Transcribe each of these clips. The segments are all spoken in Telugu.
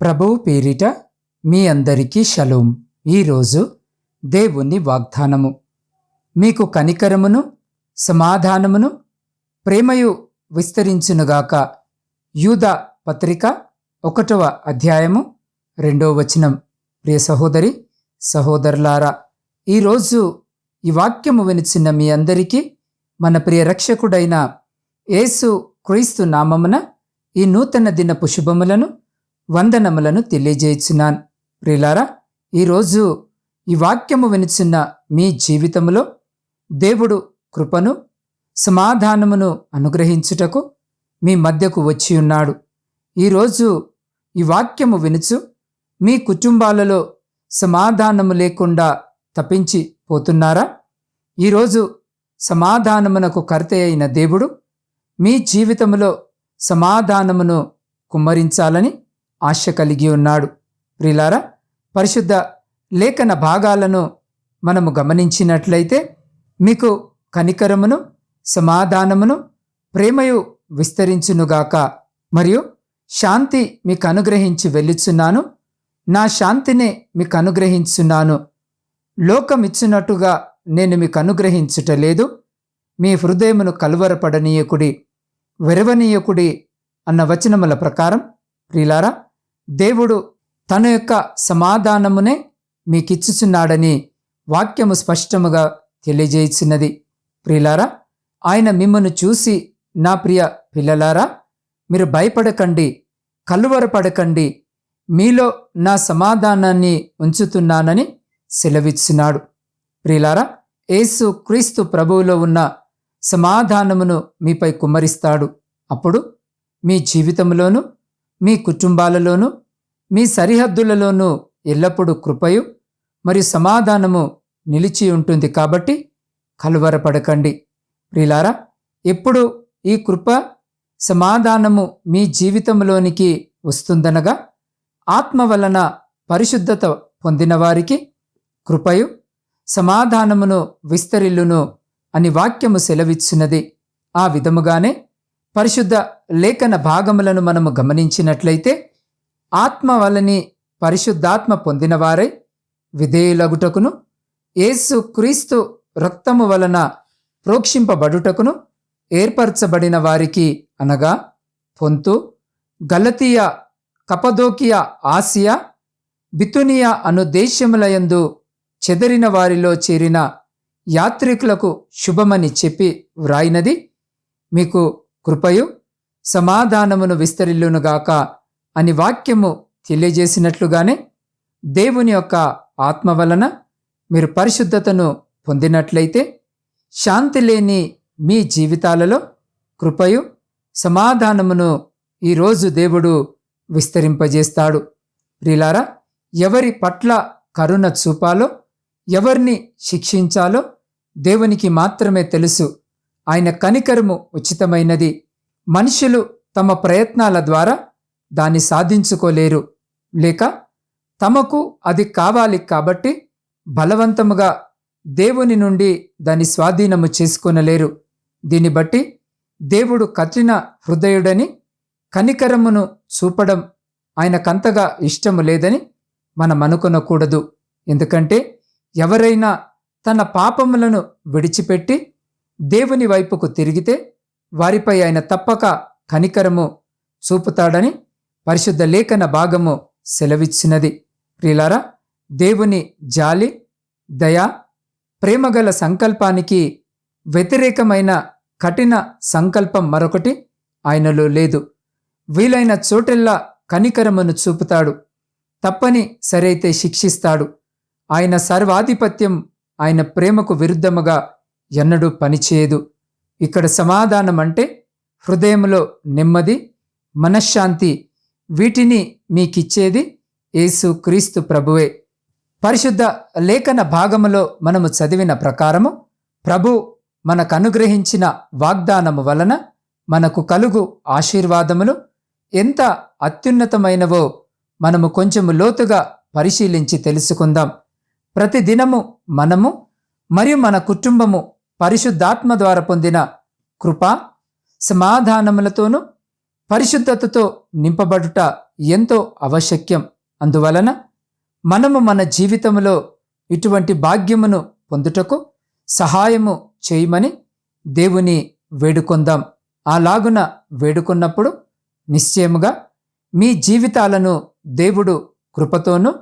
ప్రభువు పేరిట మీ అందరికీ షలోం. ఈరోజు దేవుని వాగ్దానము. మీకు కనికరమును సమాధానమును ప్రేమయు విస్తరించునుగాక. యూద పత్రిక ఒకటవ అధ్యాయము రెండవ వచనం. ప్రియ సహోదరి సహోదరులారా ఈరోజు ఈ వాక్యము వినిచిన మీ అందరికీ మన ప్రియ రక్షకుడైన యేసు క్రీస్తు నామమున ఈ నూతన దినపు శుభములను వందనములను తెలియజేయుచున్నాను. ప్రిలారా ఈరోజు ఈ వాక్యము వినిచున్న మీ జీవితంలో దేవుడు కృపను సమాధానమును అనుగ్రహించుటకు మీ మధ్యకు వచ్చి ఉన్నాడు. ఈరోజు ఈ వాక్యము వినుచు మీ కుటుంబాలలో సమాధానము లేకుండా తప్పించి పోతున్నారా? ఈరోజు సమాధానమునకు కర్త అయిన దేవుడు మీ జీవితంలో సమాధానమును కుమ్మరించాలని ఆశ కలిగి ఉన్నాడు. ప్రిలారా పరిశుద్ధ లేఖన భాగాలను మనము గమనించినట్లయితే మీకు కనికరమును సమాధానమును ప్రేమయు విస్తరించునుగాక. మరియు శాంతి మీకు అనుగ్రహించి వెళ్ళుచున్నాను. నా శాంతినే మీకు అనుగ్రహించున్నాను లోకమిచ్చినట్టుగా నేను మీకు అనుగ్రహించుట లేదు మీ హృదయమును కలువరపడనీయకుడి వెరవనీయకుడి అన్న వచనముల ప్రకారం ప్రిలారా దేవుడు తన యొక్క సమాధానమునే మీకిచ్చుచున్నాడని వాక్యము స్పష్టముగా తెలియజేయుచున్నది. ప్రియులారా ఆయన మిమ్మను చూసి నా ప్రియ పిల్లలారా మీరు భయపడకండి కలువరపడకండి మీలో నా సమాధానాన్ని ఉంచుతున్నానని సెలవిచ్చినాడు ప్రియులారా యేసు క్రీస్తు ప్రభువులో ఉన్న సమాధానమును మీపై కుమ్మరిస్తాడు. అప్పుడు మీ జీవితంలోనూ మీ కుటుంబాలలోనూ మీ సరిహద్దులలోనూ ఎల్లప్పుడూ కృపయు మరియు సమాధానము నిలిచి ఉంటుంది కాబట్టి కలువరపడకండి. ప్రిలారా ఎప్పుడు ఈ కృప సమాధానము మీ జీవితంలోనికి వస్తుందనగా ఆత్మ వలన పరిశుద్ధత పొందిన వారికి కృపయు సమాధానమును విస్తరిల్లును అని వాక్యము సెలవిచ్చినది. ఆ విధముగానే పరిశుద్ధ లేఖన భాగములను మనము గమనించినట్లయితే ఆత్మ వలని పరిశుద్ధాత్మ పొందినవారై విధేయులగుటకును యేసు క్రీస్తు రక్తము వలన ప్రోక్షింపబడుటకును ఏర్పరచబడిన వారికి అనగా పొంతు గలతీయ కపదోకియా ఆసియా బితునియా అను దేశములయందు చెదరిన వారిలో చేరిన యాత్రికులకు శుభమని చెప్పి వ్రాయినది. మీకు కృపయు సమాధానమును విస్తరిల్లునుగాక అని వాక్యము తెలియజేసినట్లుగానే దేవుని యొక్క ఆత్మ వలన మీరు పరిశుద్ధతను పొందినట్లయితే శాంతి లేని మీ జీవితాలలో కృపయు సమాధానమును ఈరోజు దేవుడు విస్తరింపజేస్తాడు. ప్రిలారా ఎవరి పట్ల కరుణ చూపాలో ఎవరిని శిక్షించాలో దేవునికి మాత్రమే తెలుసు. ఆయన కనికరము ఉచితమైనది. మనుషులు తమ ప్రయత్నాల ద్వారా దాన్ని సాధించుకోలేరు. లేక తమకు అది కావాలి కాబట్టి బలవంతముగా దేవుని నుండి దాన్ని స్వాధీనము చేసుకొనలేరు. దీన్ని బట్టి దేవుడు కఠిన హృదయుడని కనికరమును చూపడం ఆయనకంతగా ఇష్టము లేదని మనం అనుకొనకూడదు. ఎందుకంటే ఎవరైనా తన పాపములను విడిచిపెట్టి దేవుని వైపుకు తిరిగితే వారిపై ఆయన తప్పక కనికరము చూపుతాడని పరిశుద్ధ లేఖన భాగము సెలవిచ్చినది. ప్రియులారా దేవుని జాలి దయ ప్రేమగల సంకల్పానికి వ్యతిరేకమైన కఠిన సంకల్పం మరొకటి ఆయనలో లేదు. వీలైన చోటెల్లా కనికరమును చూపుతాడు. తప్పని సరైతే శిక్షిస్తాడు. ఆయన సర్వాధిపత్యం ఆయన ప్రేమకు విరుద్ధముగా ఎన్నడూ పనిచేయదు. ఇక్కడ సమాధానం అంటే హృదయంలో నెమ్మది మనశ్శాంతి వీటిని మీకిచ్చేది యేసు క్రీస్తు ప్రభువే. పరిశుద్ధ లేఖన భాగములో మనము చదివిన ప్రకారము ప్రభు మనకు అనుగ్రహించిన వాగ్దానము వలన మనకు కలుగు ఆశీర్వాదములు ఎంత అత్యున్నతమైనవో మనము కొంచెము లోతుగా పరిశీలించి తెలుసుకుందాం. ప్రతిదినము మనము మరియు మన కుటుంబము పరిశుద్ధాత్మ ద్వారా పొందిన కృప సమాధానములతోనూ పరిశుద్ధతతో నింపబడుట ఎంతో ఆవశ్యక్యం. అందువలన మనము మన జీవితంలో ఇటువంటి భాగ్యమును పొందుటకు సహాయము చేయమని దేవుని వేడుకొందాం. అలాగున వేడుకున్నప్పుడు నిశ్చయముగా మీ జీవితాలను దేవుడు కృపతోనూ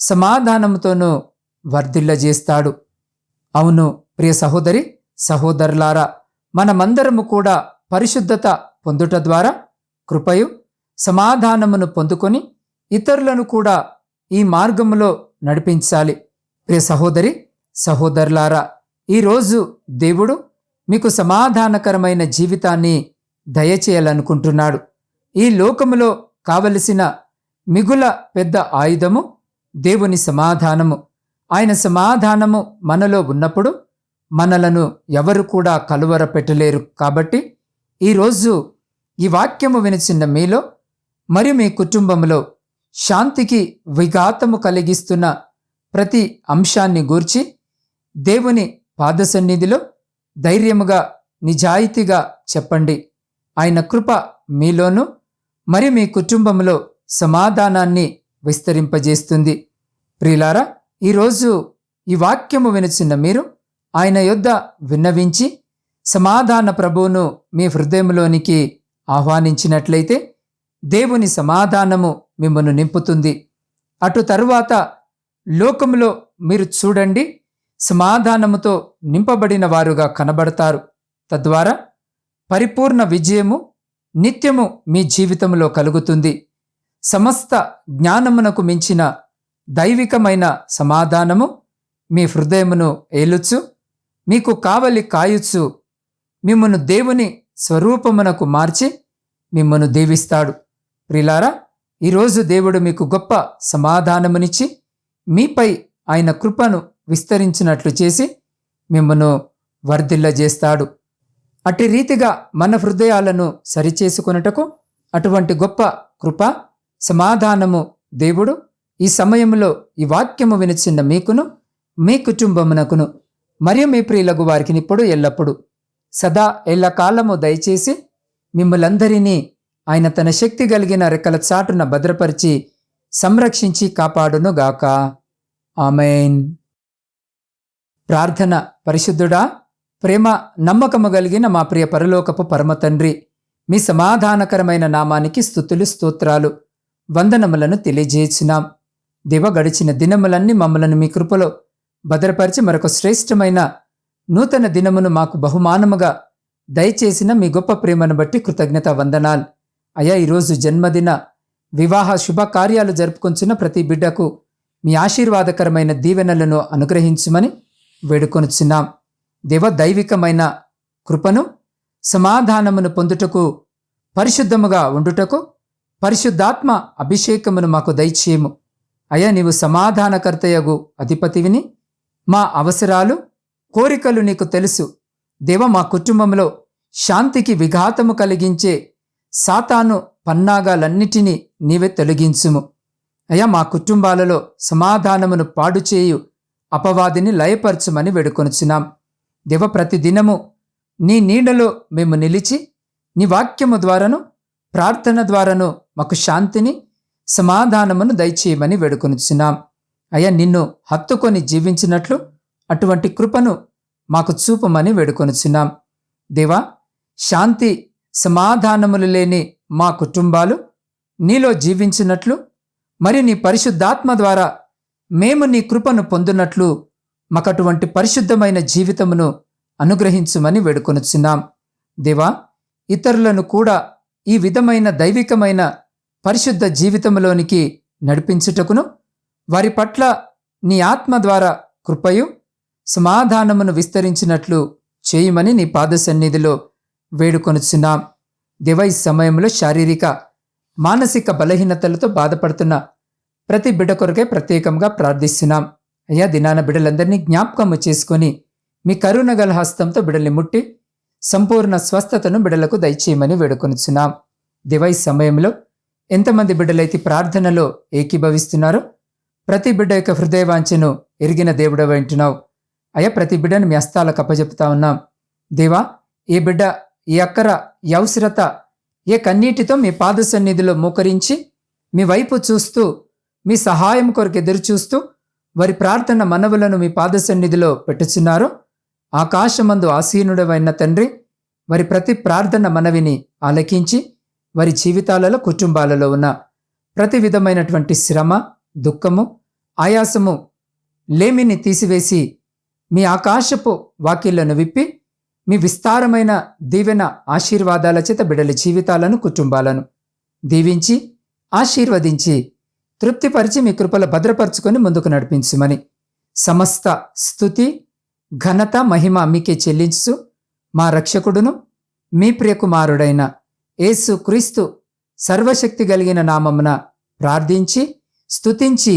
సమాధానంతోనూ వర్ధిల్లజేస్తాడు. అవును ప్రియ సహోదరి సహోదరులారా మనమందరము కూడా పరిశుద్ధత పొందుట ద్వారా కృపయు సమాధానమును పొందుకొని ఇతరులను కూడా ఈ మార్గములో నడిపించాలి. ప్రియ సహోదరి సహోదరులారా ఈరోజు దేవుడు మీకు సమాధానకరమైన జీవితాన్ని దయచేయాలనుకుంటున్నాడు. ఈ లోకములో కావలసిన మిగుల పెద్ద ఆయుధము దేవుని సమాధానము. ఆయన సమాధానము మనలో ఉన్నప్పుడు మనలను ఎవరు కూడా కలువర పెట్టలేరు కాబట్టి ఈరోజు ఈ వాక్యము వినిచిన మీలో మరియు మీ కుటుంబంలో శాంతికి విఘాతము కలిగిస్తున్న ప్రతి అంశాన్ని గూర్చి దేవుని పాదసన్నిధిలో ధైర్యముగా నిజాయితీగా చెప్పండి. ఆయన కృప మీలోనూ మరి మీ కుటుంబంలో సమాధానాన్ని విస్తరింపజేస్తుంది. ప్రియులారా ఈరోజు ఈ వాక్యము వినిచిన మీరు ఆయన యొద్ద విన్నవించి సమాధాన ప్రభువును మీ హృదయంలోనికి ఆహ్వానించినట్లయితే దేవుని సమాధానము మిమ్మల్ని నింపుతుంది. అటు తరువాత లోకములో మీరు చూడండి సమాధానముతో నింపబడిన వారుగా కనబడతారు. తద్వారా పరిపూర్ణ విజయము నిత్యము మీ జీవితంలో కలుగుతుంది. సమస్త జ్ఞానమునకు మించిన దైవికమైన సమాధానము మీ హృదయమును ఏలుచు మీకు కావలి కాయుచు మిమ్మను దేవుని స్వరూపమునకు మార్చి మిమ్మను దీవిస్తాడు. ప్రిలారా ఈరోజు దేవుడు మీకు గొప్ప సమాధానమునిచ్చి మీపై ఆయన కృపను విస్తరించినట్లు చేసి మిమ్మను వర్ధిల్లజేస్తాడు. అట్టి రీతిగా మన హృదయాలను సరిచేసుకొనుటకు అటువంటి గొప్ప కృప సమాధానము దేవుడు ఈ సమయంలో ఈ వాక్యము వినిచిన్న మీకును మీ కుటుంబమునకును మరియు మీ ప్రియులకు వారికి ఇప్పుడు ఎల్లప్పుడు. సదా ఎల్లకాలము దయచేసి మిమ్మలందరినీ ఆయన తన శక్తి కలిగిన రెక్కల చాటున భద్రపరిచి సంరక్షించి కాపాడును గాక ఆమెన్. ప్రార్థన పరిశుద్ధుడా ప్రేమ నమ్మకము కలిగిన మా ప్రియ పరలోకపు పరమ తండ్రి మీ సమాధానకరమైన నామానికి స్థుతులు స్తోత్రాలు వందనములను తెలియజేసినాం. దివ గడిచిన దినములన్నీ మమ్మలను మీ కృపలో భద్రపరిచి మరొక శ్రేష్టమైన నూతన దినమును మాకు బహుమానముగా దయచేసిన మీ గొప్ప ప్రేమను బట్టి కృతజ్ఞత వందనాలు. అయా ఈరోజు జన్మదిన వివాహ శుభకార్యాలు జరుపుకొంచున్న ప్రతి బిడ్డకు మీ ఆశీర్వాదకరమైన దీవెనలను అనుగ్రహించుమని వేడుకొనుచున్నాం. దేవ దైవికమైన కృపను సమాధానమును పొందుటకు పరిశుద్ధముగా ఉండుటకు పరిశుద్ధాత్మ అభిషేకమును మాకు దయచేయము. అయ్యా నీవు సమాధానకర్తయగు అధిపతివిని మా అవసరాలు కోరికలు నీకు తెలుసు. దేవ మా కుటుంబంలో శాంతికి విఘాతము కలిగించే సాతాను పన్నాగాలన్నిటినీ నీవే తొలగించుము. అయ్యా మా కుటుంబాలలో సమాధానమును పాడుచేయు అపవాదిని లయపరచుమని వేడుకొనుచున్నాం. దేవ ప్రతిదినము నీ నీడలో మేము నిలిచి నీ వాక్యము ద్వారాను ప్రార్థన ద్వారాను మాకు శాంతిని సమాధానమును దయచేయమని వేడుకొనుచున్నాం. అయ్యా నిన్ను హత్తుకొని జీవించినట్లు అటువంటి కృపను మాకు చూపమని వేడుకొనుచున్నాం. దేవా శాంతి సమాధానములు లేని మా కుటుంబాలు నీలో జీవించినట్లు మరియు నీ పరిశుద్ధాత్మ ద్వారా మేము నీ కృపను పొందినట్లు మాకటువంటి పరిశుద్ధమైన జీవితమును అనుగ్రహించుమని వేడుకొనుచున్నాం. దేవా ఇతరులను కూడా ఈ విధమైన దైవికమైన పరిశుద్ధ జీవితంలోనికి నడిపించుటకును వారి పట్ల నీ ఆత్మ ద్వారా కృపయు సమాధానమును విస్తరించినట్లు చేయమని నీ పాద సన్నిధిలో వేడుకొనుచున్నాం. దేవ ఈ సమయంలో శారీరక మానసిక బలహీనతలతో బాధపడుతున్న ప్రతి బిడ్డ కొరకే ప్రత్యేకంగా ప్రార్థిస్తున్నాం. అయ్యా దినాన బిడ్డలందరినీ జ్ఞాపకము చేసుకొని మీ కరుణ గల హస్తంతో బిడల్ని ముట్టి సంపూర్ణ స్వస్థతను బిడలకు దయచేయమని వేడుకొనుచున్నాం. దివై సమయంలో ఎంతమంది బిడ్డలైతే ప్రార్థనలో ఏకీభవిస్తున్నారో ప్రతి బిడ్డ యొక్క హృదయవాంఛను ఎరిగిన దేవుడ వింటున్నావు అయ్యా ప్రతి బిడ్డను మీ హస్తాలకు అప్పచెప్తా ఉన్నాం. దేవా ఏ బిడ్డ ఏ అక్కర ఈ అవసరత ఏ కన్నీటితో మీ పాద సన్నిధిలో మోకరించి మీ వైపు చూస్తూ మీ సహాయం కొరకు ఎదురు చూస్తూ వారి ప్రార్థన మనవులను మీ పాద సన్నిధిలో పెట్టుచున్నారో. ఆకాశమందు ఆసీనుడవైన తండ్రి వారి ప్రతి ప్రార్థన మనవిని ఆలకించి వారి జీవితాలలో కుటుంబాలలో ఉన్న ప్రతి విధమైనటువంటి శ్రమ దుఃఖము ఆయాసము లేమిని తీసివేసి మీ ఆకాశపు వాకిళ్ళను విప్పి మీ విస్తారమైన దీవెన ఆశీర్వాదాల చేత బిడల జీవితాలను కుటుంబాలను దీవించి ఆశీర్వదించి తృప్తిపరిచి మీ కృపల భద్రపరుచుకొని ముందుకు నడిపించుమని సమస్త స్థుతి ఘనత మహిమ మీకే చెల్లించు మా రక్షకుడును మీ ప్రియకుమారుడైన యేసు క్రీస్తు సర్వశక్తి కలిగిన నామమున ప్రార్థించి స్తుతించి